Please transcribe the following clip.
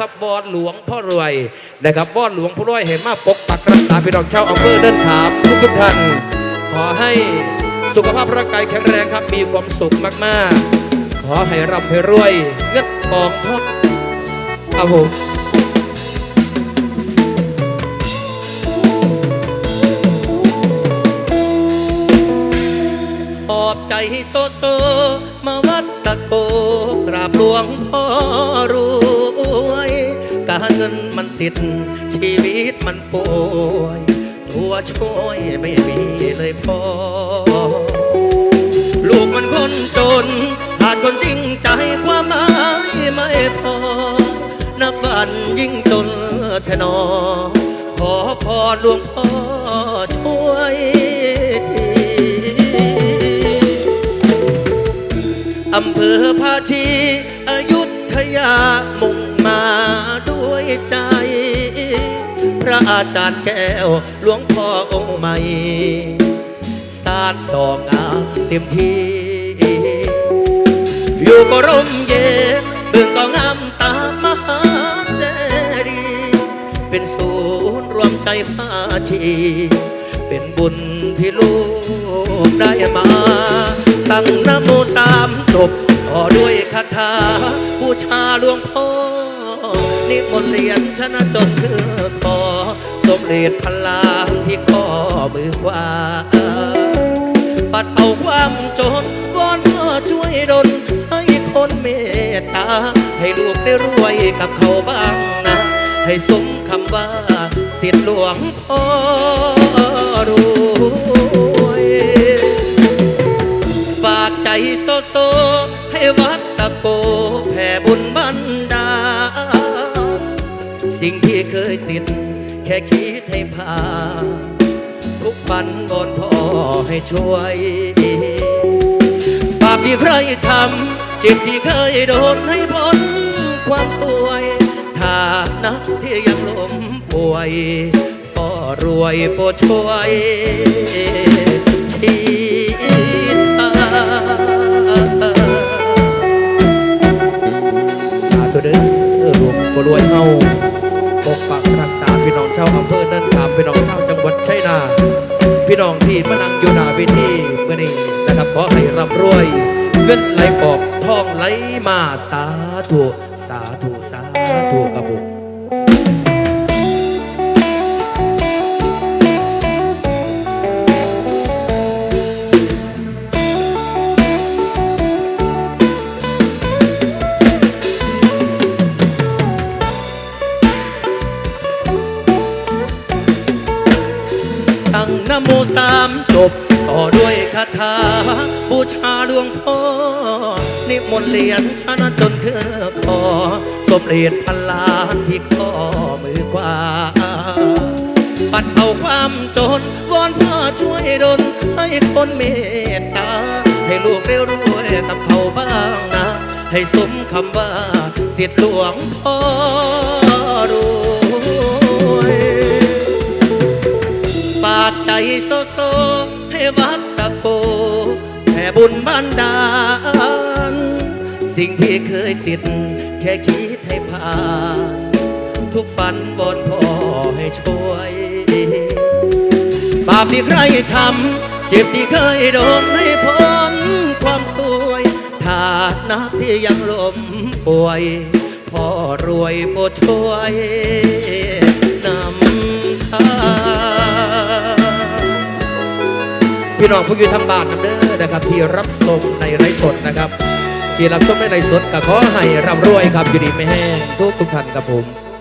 ครับบอลหลวงพ่อรวยนะครับบอลหลวงพ่อรวยเห็นมาปกปักรักษาพี่น้องชาวอำเภอเดินถามทุกทุกท่านขอให้สุขภาพร่างกายแข็งแรงครับมีความสุขมากๆ ขอให้ร่ำให้รวยเงินทองทองครับผมขอบใจโซโซมาวัดตะโก กราบหลวงพ่อรวย การเงินมันติด ชีวิตมันป่วย ตัวช่วยไม่มีเลยพ่อ ลูกมันคนจนขาดคนจริงใจความหมายไม่พอ นับวันยิ่งจนแทนอ ขอพรหลวงพ่อ อำเภอภาชีอยุธยามุ่งมาด้วยใจ พระอาจารย์แก้วหลวงพ่อองค์ใหม่สารต่องามเต็มที่ อยู่ก็ร่มเย็นเบิ่งก็งามตามมหาเจดีย์เป็นศูนย์รวมใจภาชี เป็นบุญที่ลูกได้มา ตั้งนโมสามจบต่อด้วยคาถาบูชาหลวงพ่อ นิมนต์เหรียญชนะจนคือคอสมเด็จพลามที่ข้อมือขวาปัดเอาความจนวอนพ่อช่วยดลให้คนเมตตา ให้ลูกได้รวยกับเขาบ้างนะ ให้สมคำว่าสิทธิหลวงพ่อรวยฝากใจโซโซ ให้วัดตะโกแผ่บุญบันดา สิ่งที่เคยติด แค่คิดให้ผ่านทุกฝันบนพ่อให้ช่วยบาปที่ใครทำจ็บที่เคยโดนให้พ้นความสวย ถ้านะที่ยังล้มป่วยพ่อรวยโปช่วยชีทาสาธุเด้อหลวงพ่อรวยเฮาปกปักรักษาพี่น้องชาวอำเภอเดินถามพี่น้องชาวจังหวัดชัยนาพี่น้องที่มานั่งอยู่หน้าเวทีเมื่อนี้นะครับขอให้ร่ำรวย เงินไหลกอบทองไหลมาสาธุาธุสาธุกระบุก ตั้งนโมสามจบ ต่อด้วยคาถา บูชาหลวงพ่อ นิมนต์เหรียญชนะจนเคือคอ สมเด็จพันล้านที่ข้อมือขวาปัดเอาความจน วอนพ่อช่วยดลให้คนเมตตา ให้ลูกได้รวยกับเขาบ้างนะ ให้สมคำว่าเสิทธิหลวงพ่อรู้ากใจโซโซให้วัดตะโกแผ่บุญบันดาล สิ่งที่เคยติด แค่คิดให้ผ่าน ทุกฝันบนพ่อให้ช่วย บาปที่ใครทำเจ็บที่เคยโดนให้พ้นความสวยถ้านักที่ยังล้มป่วย พ่อรวยโปรดช่วยนำทาง พี่น้องผู้อยู่ทางบ้านนำเด้อนะครับ ที่รับชมในไร้สดนะครับ ที่รับชมในไร้สดก็ขอให้ร่ำรวยครับอยู่ดีไม่แห้งทุกทุกท่านครับผม